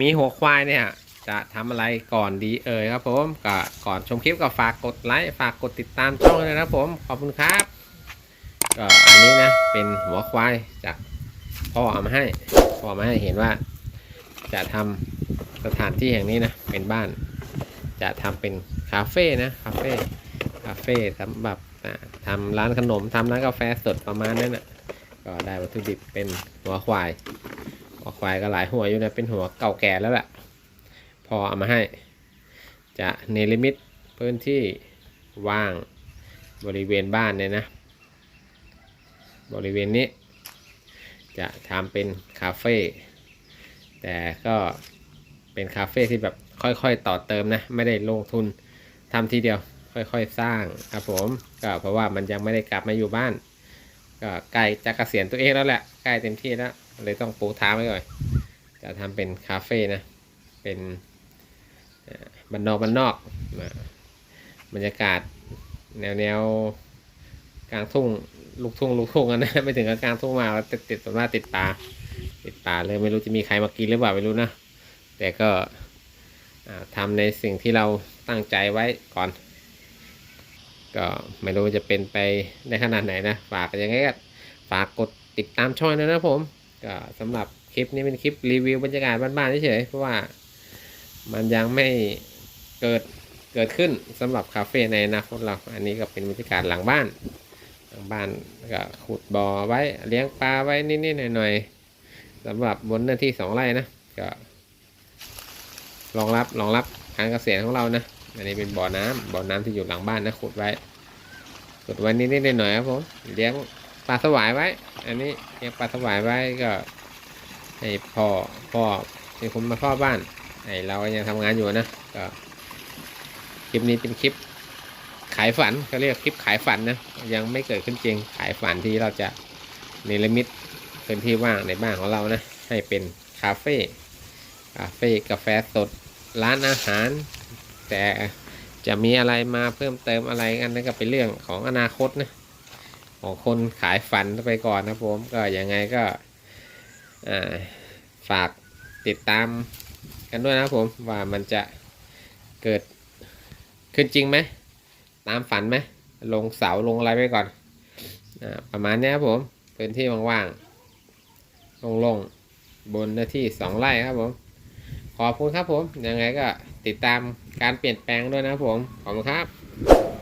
มีหัวควายเนี่ย จะทำอะไรก่อนดีเอ่ยครับผมก็ก่อนชมคลิปก็ฝากกดไลค์ฝากกดติดตามช่องเลยนะครับผมขอบคุณครับ ก็อันนี้นะเป็นหัวควายจากพ่อเอามาให้พ่อมาให้เห็นว่า จะทำสถานที่แห่งนี้นะเป็นบ้าน จะทำเป็นคาเฟ่นะคาเฟ่คาเฟ่สำหรับทำร้านขนมทำร้านกาแฟสดประมาณนั้นนะก็ได้วัตถุดิบเป็นหัวควาย ควายก็หลายหัวอยู่นะเป็นหัวเก่าแก่แล้วแหละพอเอามาให้ จะเนลิมิตพื้นที่ว่างบริเวณบ้านเนี่ยนะ บริเวณนี้ จะทำเป็นคาเฟ่แต่ก็เป็นคาเฟ่ที่แบบค่อยๆต่อเติมนะ ไม่ได้ลงทุนทำทีเดียว ค่อยๆสร้างครับผมก็เพราะว่ามันยังไม่ได้กลับมาอยู่บ้าน ก็ใกล้จะเกษียณตัวเองแล้วแหละใกล้เต็มที่แล้ว เลยต้องปูท้าไว้ก่อนจะทำเป็นคาเฟ่นะ เป็นบ้านนอกบ้านนอกมาบรรยากาศแนวแนวกลางทุ่งลูกทุ่งลูกทุ่งกันนะไม่ถึงกับกลางทุ่งมาแล้วติดติดส่วนมากติดป่าติดป่าเลยไม่รู้จะมีใครมากินหรือเปล่าไม่รู้นะ แต่ก็อ่าทำในสิ่งที่เราตั้งใจไว้ก่อน ก็ไม่รู้จะเป็นไปในขนาดไหนนะ ฝากยังไงก็ฝากกดติดตามช่องด้วยนะผม ก็สำหรับคลิปนี้เป็นคลิปรีวิวบรรยากาศบ้านๆเฉยๆเพราะว่ามันยังไม่เกิดเกิดขึ้นสำหรับคาเฟ่ในอนาคตเรา อันนี้ก็เป็นบรรยากาศหลังบ้านหลังบ้านก็ขุดบ่อไว้เลี้ยงปลาไว้นิดๆหน่อยๆสำหรับบนเนื้อที่สองไร่นะก็รองรับรองรับการเกษตรของเรานะอันนี้เป็นบ่อน้ำบ่อน้ำที่อยู่หลังบ้านนะขุดไว้ขุดไว้นิดๆหน่อยๆครับผมเลี้ยง ปลาสวายไว้ อันนี้เลี้ยงปลาสวายไว้ก็ให้พ่อพ่อเป็นคนมาพ่อบ้านไอเราก็ยังทำงานอยู่นะก็คลิปนี้เป็นคลิปขายฝันเขาเรียกคลิปขายฝันนะยังไม่เกิดขึ้นจริงขายฝันที่เราจะเนรมิตพื้นที่ว่างในบ้านของเรานะให้เป็นคาเฟ่คาเฟ่กาแฟสดร้านอาหาร แต่จะมีอะไรมาเพิ่มเติมอะไรกันนั่นก็เป็นเรื่องของอนาคตนะ ของคนขายฝันไปก่อนนะผมก็ยังไงก็ฝากติดตามกันด้วยนะผมว่ามันจะเกิดขึ้นจริงไหมตามฝันไหมลงเสาลงอะไรไปก่อนอประมาณนี้ครับผมพื้นที่ว่างๆโล่งๆบนเนื้อที่สองไร่ครับผมขอบคุณครับผมยังไงก็ติดตามการเปลี่ยนแปลงด้วยนะผมขอบคุณครับ